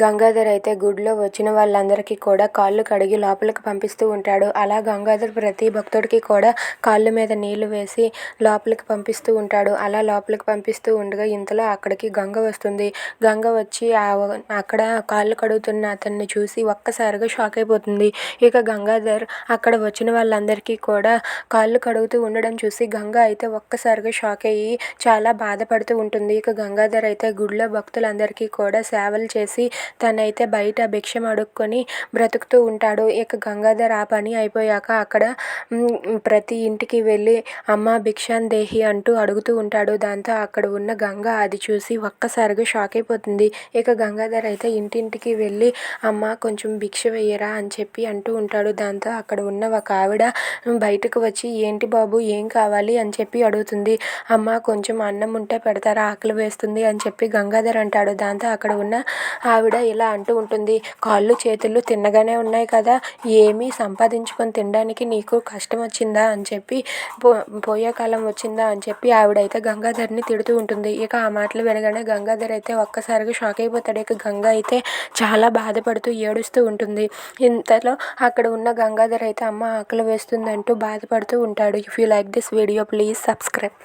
గంగాధర్ అయితే గుడిలో వచ్చిన వాళ్ళందరికీ కూడా కాళ్ళు కడిగి లోపలికి పంపిస్తూ ఉంటాడు. అలా గంగాధర్ ప్రతి భక్తుడికి కూడా కాళ్ళ మీద నీళ్ళు వేసి లోపలికి పంపిస్తూ ఉంటాడు. అలా లోపలికి పంపిస్తూ ఉండగా ఇంతలో అక్కడికి గంగ వస్తుంది. గంగ వచ్చి అక్కడ కాళ్ళు కడుగుతున్న అతన్ని చూసి ఒక్కసారిగా షాక్ అయిపోతుంది. ఇక గంగాధర్ అక్కడ వచ్చిన వాళ్ళందరికీ కూడా కాళ్ళు కడుగుతూ ఉండడం చూసి గంగ అయితే ఒక్కసారిగా షాక్ అయ్యి చాలా బాధపడుతూ ఉంటుంది. ఇక గంగాధర్ అయితే గుడిలో భక్తులందరికీ కూడా సేవలు చేసి తనైతే బయట భిక్షం అడుక్కొని బ్రతుకుతూ ఉంటాడు. ఇక గంగాధర్ ఆ పని అయిపోయాక అక్కడ ప్రతి ఇంటికి వెళ్ళి అమ్మ భిక్షాన్ దేహి అంటూ అడుగుతూ ఉంటాడు. దాంతో అక్కడ ఉన్న గంగ అది చూసి ఒక్కసారిగా షాక్ అయిపోతుంది. ఇక గంగాధర్ అయితే ఇంటింటికి వెళ్ళి అమ్మ కొంచెం భిక్ష వేయరా అని చెప్పి అంటూ ఉంటాడు. దాంతో అక్కడ ఉన్న ఒక ఆవిడ బయటకు వచ్చి ఏంటి బాబు ఏం కావాలి అని చెప్పి అడుగుతుంది. అమ్మ కొంచెం అన్నం ఉంటే పెడతారా ఆకలి వేస్తుంది అని చెప్పి గంగాధర్ అంటాడు. దాంతో అక్కడ ఉన్న ఆవిడ ఇలా అంటూ ఉంటుంది. కాళ్ళు చేతులు తిన్నగానే ఉన్నాయి కదా. ఏమీ సంపాదించుకొని తినడానికి నీకు కష్టం వచ్చిందా అని చెప్పి పో పోయే కాలం వచ్చిందా అని చెప్పి ఆవిడైతే గంగాధర్ని తిడుతూ ఉంటుంది. ఇక ఆ మాటలు వినగానే గంగాధర్ అయితే ఒక్కసారిగా షాక్ అయిపోతాడు. ఇక గంగ అయితే చాలా బాధపడుతూ ఏడుస్తూ ఉంటుంది. ఇంతలో అక్కడ ఉన్న గంగాధర్ అయితే అమ్మ ఆకలి వేస్తుందంటూ బాధపడుతూ ఉంటాడు. If you like this video please subscribe